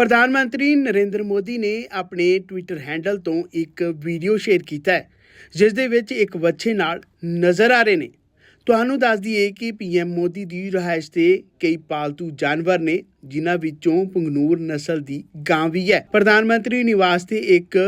ਪ੍ਰਧਾਨ ਮੰਤਰੀ ਨਰਿੰਦਰ ਮੋਦੀ ਨੇ ਆਪਣੇ ਟਵਿੱਟਰ ਹੈਂਡਲ ਤੋਂ ਇੱਕ ਵੀਡੀਓ ਸ਼ੇਅਰ ਕੀਤਾ ਹੈ, ਜਿਸ ਦੇ ਵਿੱਚ ਇੱਕ ਬੱਚੇ ਨਾਲ ਨਜ਼ਰ ਆ ਰਹੇ ਨੇ। ਤੁਹਾਨੂੰ ਦੱਸ ਦਈਏ ਕਿ ਪੀਐਮ ਮੋਦੀ ਦੀ ਰਿਹਾਇਸ਼ ਤੇ ਕਈ ਪਾਲਤੂ ਜਾਨਵਰ ਨੇ, ਜਿਨ੍ਹਾਂ ਵਿੱਚੋਂ ਪੰਗਨੂਰ ਨਸਲ ਦੀ ਗਾਂ ਵੀ ਹੈ। ਪ੍ਰਧਾਨ ਮੰਤਰੀ ਨਿਵਾਸ ਤੇ ਇੱਕ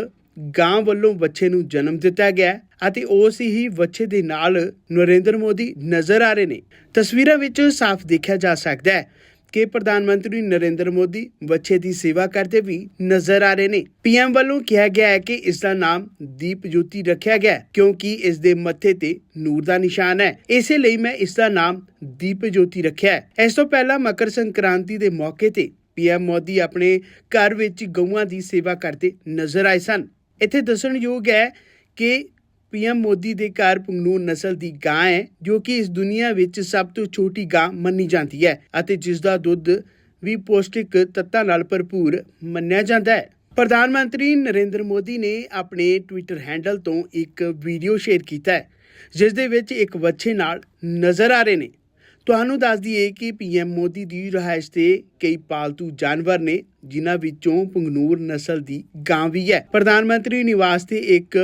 ਗਾਂ ਵੱਲੋਂ ਬੱਚੇ ਨੂੰ ਜਨਮ ਦਿੱਤਾ ਗਿਆ ਅਤੇ ਉਸ ਹੀ ਬੱਚੇ ਦੇ ਨਾਲ ਨਰਿੰਦਰ ਮੋਦੀ ਨਜ਼ਰ ਆ ਰਹੇ ਨੇ। ਤਸਵੀਰਾਂ ਵਿੱਚ ਸਾਫ਼ ਦੇਖਿਆ ਜਾ ਸਕਦਾ ਹੈ ਕਿ ਪ੍ਰਧਾਨ ਮੰਤਰੀ ਨਰਿੰਦਰ ਮੋਦੀ ਬੱਚੇ ਦੀ ਸੇਵਾ ਕਰਦੇ ਵੀ ਨਜ਼ਰ ਆ ਰਹੇ ਨੇ। ਪੀਐਮ ਵੱਲੋਂ ਕਿਹਾ ਗਿਆ ਹੈ ਕਿ ਇਸ ਦਾ ਨਾਮ ਦੀਪ ਜੋਤੀ ਰੱਖਿਆ ਗਿਆ ਕਿਉਂਕਿ ਇਸ ਦੇ ਮੱਥੇ ਤੇ ਨੂਰ ਦਾ ਨਿਸ਼ਾਨ ਹੈ। ਇਸੇ ਲਈ ਮੈਂ ਇਸ ਦਾ ਨਾਮ ਦੀਪ ਜੋਤੀ ਰੱਖਿਆ ਹੈ। ਇਸ ਤੋਂ ਪਹਿਲਾਂ ਮਕਰ ਸੰਕ੍ਰਾਂਤੀ ਦੇ ਮੌਕੇ ਤੇ ਪੀਐਮ ਮੋਦੀ ਆਪਣੇ ਘਰ ਵਿੱਚ ਗਊਆਂ ਦੀ ਸੇਵਾ ਕਰਦੇ ਨਜ਼ਰ ਆਏ ਸਨ। ਇੱਥੇ ਦੱਸਣਯੋਗ ਹੈ ਕਿ ਪੀਐਮ ਮੋਦੀ ਦੇ ਘਰ ਪੰਗਨੂਰ ਨਸਲ ਦੀ ਗਾਂ ਹੈ, ਜੋ ਕਿ ਇਸ ਦੁਨੀਆ ਵਿੱਚ ਸਭ ਤੋਂ ਛੋਟੀ ਗਾਂ ਮੰਨੀ ਜਾਂਦੀ ਹੈ ਅਤੇ ਜਿਸ ਦਾ ਦੁੱਧ ਵੀ ਪੌਸ਼ਟਿਕ ਤੱਤਾਂ ਨਾਲ ਭਰਪੂਰ ਮੰਨਿਆ ਜਾਂਦਾ ਹੈ। ਪ੍ਰਧਾਨ ਮੰਤਰੀ ਨਰਿੰਦਰ ਮੋਦੀ ਨੇ ਆਪਣੇ ਟਵਿੱਟਰ ਹੈਂਡਲ ਤੋਂ ਇੱਕ ਵੀਡੀਓ ਸ਼ੇਅਰ ਕੀਤਾ ਹੈ, ਜਿਸ ਦੇ ਵਿੱਚ ਇੱਕ ਬੱਚੇ ਨਾਲ ਨਜ਼ਰ ਆ ਰਹੇ ਨੇ। ਤੁਹਾਨੂੰ ਦੱਸ ਦਈਏ ਕਿ ਪੀਐਮ ਮੋਦੀ ਦੀ ਰਿਹਾਇਸ਼ ਤੇ ਕਈ ਪਾਲਤੂ ਜਾਨਵਰ ਨੇ, ਜਿਨ੍ਹਾਂ ਵਿੱਚੋਂ ਪੰਗਨੂਰ ਨਸਲ ਦੀ ਗਾਂ ਵੀ ਹੈ। ਪ੍ਰਧਾਨ ਮੰਤਰੀ ਨਿਵਾਸ ਤੇ ਇੱਕ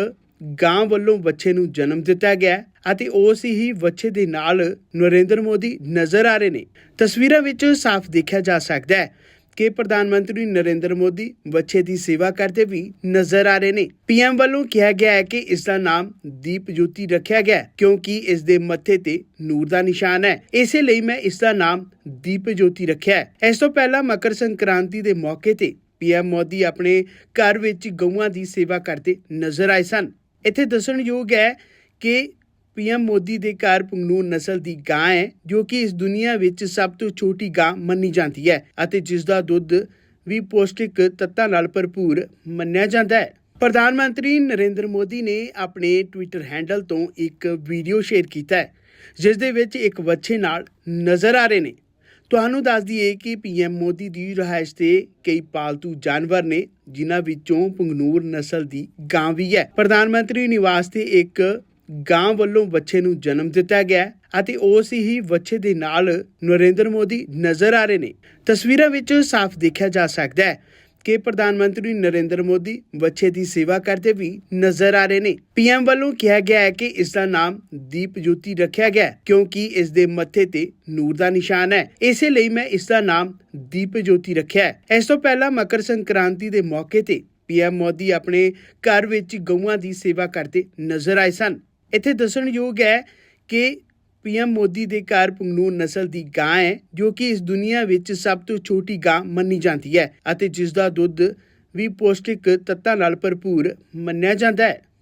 ਗਾਂ ਵੱਲੋਂ ਬੱਚੇ ਨੂੰ ਜਨਮ ਦਿੱਤਾ ਗਿਆ ਅਤੇ ਉਸ ਹੀ ਬੱਚੇ ਦੇ ਨਾਲ ਨਰਿੰਦਰ ਮੋਦੀ ਨਜ਼ਰ ਆ ਰਹੇ ਨੇ। ਤਸਵੀਰਾਂ ਵਿੱਚ ਸਾਫ਼ ਦੇਖਿਆ ਜਾ ਸਕਦਾ ਹੈ ਕਿ ਪ੍ਰਧਾਨ ਮੰਤਰੀ ਨਰਿੰਦਰ ਮੋਦੀ ਬੱਚੇ ਦੀ ਸੇਵਾ ਕਰਦੇ ਵੀ ਨਜ਼ਰ ਆ ਰਹੇ ਨੇ। ਪੀਐਮ ਵੱਲੋਂ ਕਿਹਾ ਗਿਆ ਹੈ ਕਿ ਇਸ ਦਾ ਨਾਮ ਦੀਪ ਜੋਤੀ ਰੱਖਿਆ ਗਿਆ ਕਿਉਂਕਿ ਇਸ ਦੇ ਮੱਥੇ ਤੇ ਨੂਰ ਦਾ ਨਿਸ਼ਾਨ ਹੈ। ਇਸੇ ਲਈ ਮੈਂ ਇਸ ਦਾ ਨਾਮ ਦੀਪ ਜੋਤੀ ਰੱਖਿਆ ਹੈ। ਇਸ ਤੋਂ ਪਹਿਲਾਂ ਮਕਰ ਸੰਕ੍ਰਾਂਤੀ ਦੇ ਮੌਕੇ ਤੇ ਪੀਐਮ ਮੋਦੀ ਆਪਣੇ ਘਰ ਵਿੱਚ ਗਊਆਂ ਦੀ ਸੇਵਾ ਕਰਦੇ ਨਜ਼ਰ ਆਏ ਸਨ। ਇੱਥੇ ਦੱਸਣਯੋਗ ਹੈ ਕਿ ਪੀਐਮ ਮੋਦੀ ਦੇ ਘਰ ਪੰਗਨੂਰ ਨਸਲ ਦੀ ਗਾਂ ਹੈ, ਜੋ ਕਿ ਇਸ ਦੁਨੀਆ ਵਿੱਚ ਸਭ ਤੋਂ ਛੋਟੀ ਗਾਂ ਮੰਨੀ ਜਾਂਦੀ ਹੈ ਅਤੇ ਜਿਸ ਦਾ ਦੁੱਧ ਵੀ ਪੌਸ਼ਟਿਕ ਤੱਤਾਂ ਨਾਲ ਭਰਪੂਰ ਮੰਨਿਆ ਜਾਂਦਾ ਹੈ। ਪ੍ਰਧਾਨ ਮੰਤਰੀ ਨਰਿੰਦਰ ਮੋਦੀ ਨੇ ਆਪਣੇ ਟਵਿੱਟਰ ਹੈਂਡਲ ਤੋਂ ਇੱਕ ਵੀਡੀਓ ਸ਼ੇਅਰ ਕੀਤਾ ਹੈ, ਜਿਸ ਦੇ ਵਿੱਚ ਇੱਕ ਬੱਚੇ ਨਾਲ ਨਜ਼ਰ ਆ ਰਹੇ ਨੇ। ਤੁਹਾਨੂੰ ਦੱਸ ਦਈਏ ਕਿ ਪੀਐਮ ਮੋਦੀ ਦੀ ਰਿਹਾਇਸ਼ ਤੇ ਕਈ ਪਾਲਤੂ ਜਾਨਵਰ ਨੇ ਜਿਨ੍ਹਾਂ ਵਿੱਚੋਂ ਪੰਗਨੂਰ ਨਸਲ ਦੀ ਗਾਂ ਵੀ ਹੈ। ਪ੍ਰਧਾਨ ਮੰਤਰੀ ਨਿਵਾਸ ਤੇ ਇੱਕ ਗਾਂ ਵੱਲੋਂ ਬੱਚੇ ਨੂੰ ਜਨਮ ਦਿੱਤਾ ਗਿਆ ਅਤੇ ਉਸ ਹੀ ਬੱਚੇ ਦੇ ਨਾਲ ਨਰਿੰਦਰ ਮੋਦੀ ਨਜ਼ਰ ਆ ਰਹੇ ਨੇ। ਤਸਵੀਰਾਂ ਵਿੱਚ ਸਾਫ਼ ਦੇਖਿਆ ਜਾ ਸਕਦਾ ਹੈ ਕਿ ਪ੍ਰਧਾਨ ਮੰਤਰੀ ਨਰਿੰਦਰ ਮੋਦੀ ਬੱਚੇ ਦੀ ਸੇਵਾ ਕਰਦੇ ਵੀ ਨਜ਼ਰ ਆ ਰਹੇ ਨੇ। ਪੀਐਮ ਵੱਲੋਂ ਕਿਹਾ ਗਿਆ ਹੈ ਕਿ ਇਸ ਦਾ ਨਾਮ ਦੀਪ ਜੋਤੀ ਰੱਖਿਆ ਗਿਆ ਕਿਉਂਕਿ ਇਸ ਦੇ ਮੱਥੇ ਤੇ ਨੂਰ ਦਾ ਨਿਸ਼ਾਨ ਹੈ। ਇਸੇ ਲਈ ਮੈਂ ਇਸ ਦਾ ਨਾਮ ਦੀਪ ਜੋਤੀ ਰੱਖਿਆ ਇਸ ਤੋਂ ਪਹਿਲਾਂ ਮਕਰ ਸੰਕ੍ਰਾਂਤੀ ਦੇ ਮੌਕੇ ਤੇ ਪੀਐਮ ਮੋਦੀ ਆਪਣੇ ਘਰ ਵਿੱਚ ਗਊਆਂ ਦੀ ਸੇਵਾ ਕਰਦੇ ਨਜ਼ਰ ਆਏ ਸਨ। ਇੱਥੇ ਦੱਸਣਯੋਗ ਹੈ ਕਿ ਪੀਐਮ ਮੋਦੀ ਦੇ ਘਰ ਪੰਗਨੂਰ ਨਸਲ ਦੀ ਗਾਂ ਹੈ, ਜੋ ਕਿ ਇਸ ਦੁਨੀਆ ਵਿੱਚ ਸਭ ਤੋਂ ਛੋਟੀ ਗਾਂ ਮੰਨੀ ਜਾਂਦੀ ਹੈ ਅਤੇ ਜਿਸ ਦਾ ਦੁੱਧ ਵੀ ਪੌਸ਼ਟਿਕ ਤੱਤਾਂ ਨਾਲ ਭਰਪੂਰ ਮੰਨਿਆ ਜਾਂਦਾ ਹੈ।